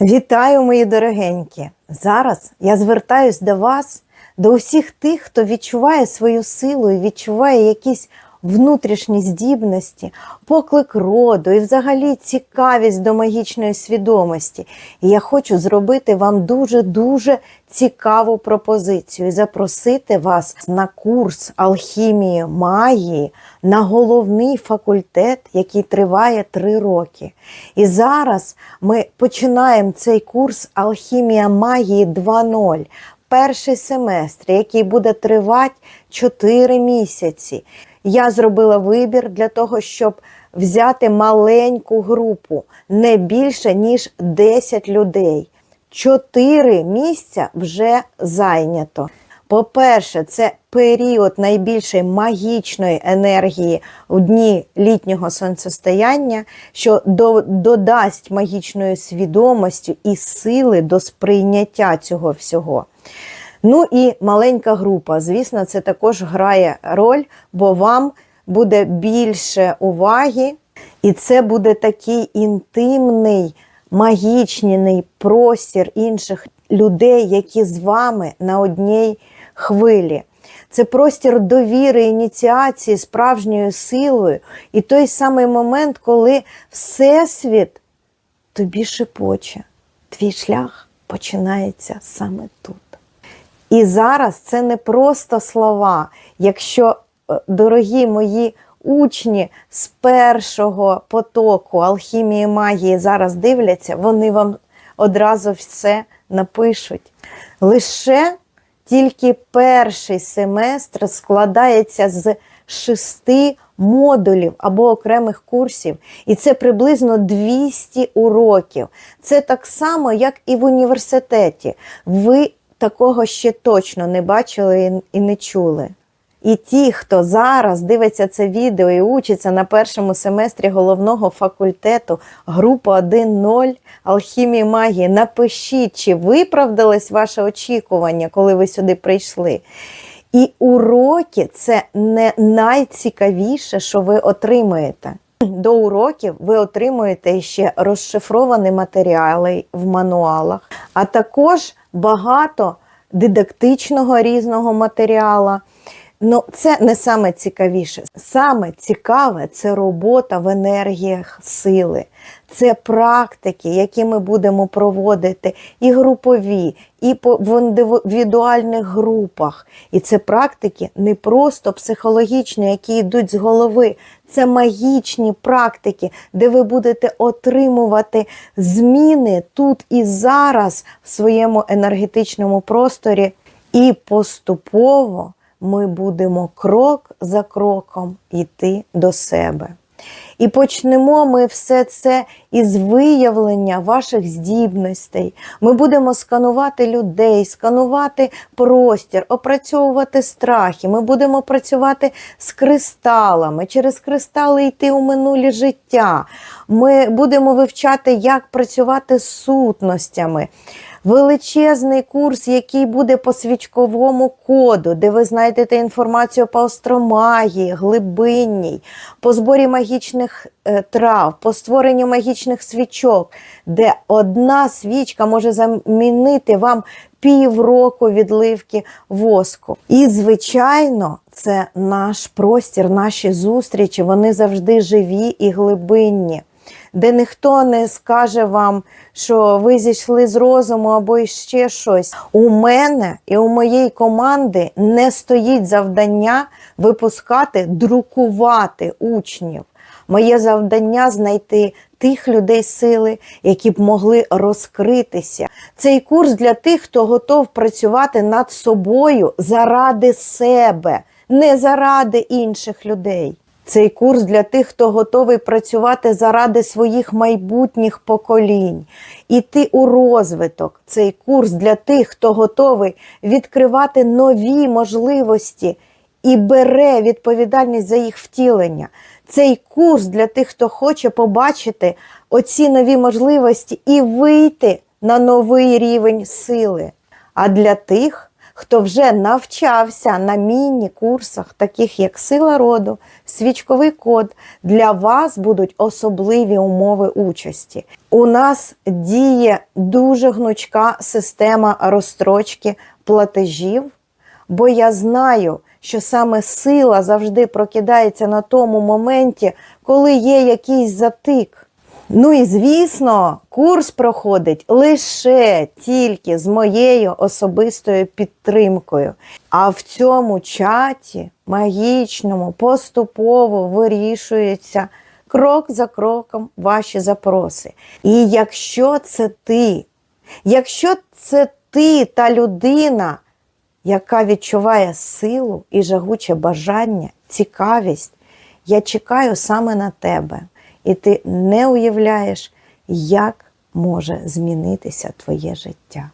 Вітаю, мої дорогенькі! Зараз я звертаюсь до вас, до усіх тих, хто відчуває свою силу і відчуває якісь внутрішні здібності, поклик роду і взагалі цікавість до магічної свідомості. І я хочу зробити вам дуже-дуже цікаву пропозицію і запросити вас на курс алхімії магії на головний факультет, який триває три роки. І зараз ми починаємо цей курс Алхімія магії 2.0. Перший семестр, який буде тривати 4 місяці. Я зробила вибір для того, щоб взяти маленьку групу, не більше, ніж 10 людей. Чотири місця вже зайнято. По-перше, це період найбільшої магічної енергії у дні літнього сонцестояння, що до- додасть магічної свідомості і сили до сприйняття цього всього. Ну і маленька група. Звісно, це також грає роль, бо вам буде більше уваги, і це буде такий інтимний, магічний простір інших людей, які з вами на одній хвилі. Це простір довіри, ініціації, справжньою силою, і той самий момент, коли Всесвіт тобі шепоче, твій шлях починається саме тут. І зараз це не просто слова. Якщо, е, дорогі мої учні з першого потоку алхімії магії зараз дивляться, вони вам одразу все напишуть. Лише тільки перший семестр складається з шести модулів або окремих курсів, і це приблизно 200 уроків. Це так само, як і в університеті. Ви такого ще точно не бачили і- не чули. І ті, хто зараз дивиться це відео і учиться на першому семестрі головного факультету група 1.0 алхімії магії, напишіть, чи виправдались ваше очікування, коли ви сюди прийшли. І уроки це не найцікавіше, що ви отримаєте. До уроків ви отримуєте ще розшифровані матеріали в мануалах, а також багато дидактичного різного матеріалу. Ну, це не саме цікавіше. Саме цікаве це робота в енергіях сили. Це практики, які ми будемо проводити і групові, і в індивідуальних групах. І це практики не просто психологічні, які йдуть з голови. Це магічні практики, де ви будете отримувати зміни тут і зараз в своєму енергетичному просторі. І поступово ми будемо крок за кроком йти до себе. І почнемо ми все це із виявлення ваших здібностей. Ми будемо сканувати людей, сканувати простір, опрацьовувати страхи. Ми будемо працювати з кристалами, через кристали йти у минулі життя. Ми будемо вивчати, як працювати з сутностями. Величезний курс, який буде по свічковому коду, де ви знайдете інформацію по астромагії, глибинній, по зборі магічних е, трав, по створенню магічних свічок, де одна свічка може замінити вам півроку відливки воску. І, звичайно, це наш простір, наші зустрічі, вони завжди живі і глибинні де ніхто не скаже вам, що ви зійшли з розуму або іще щось. У мене і у моєї команди не стоїть завдання випускати, друкувати учнів. Моє завдання знайти тих людей сили, які б могли розкритися. Цей курс для тих, хто готов працювати над собою заради себе, не заради інших людей. Цей курс для тих, хто готовий працювати заради своїх майбутніх поколінь, іти у розвиток. Цей курс для тих, хто готовий відкривати нові можливості і бере відповідальність за їх втілення. Цей курс для тих, хто хоче побачити оці нові можливості і вийти на новий рівень сили. А для тих, хто вже навчався на міні-курсах, таких як сила роду, свічковий код, для вас будуть особливі умови участі. У нас діє дуже гнучка система розстрочки платежів, бо я знаю, що саме сила завжди прокидається на тому моменті, коли є якийсь затик. Ну і звісно, курс проходить лише тільки з моєю особистою підтримкою. А в цьому чаті магічному поступово вирішується крок за кроком ваші запроси. І якщо це ти, якщо це ти та людина, яка відчуває силу і жагуче бажання, цікавість, я чекаю саме на тебе. І ти не уявляєш, як може змінитися твоє життя.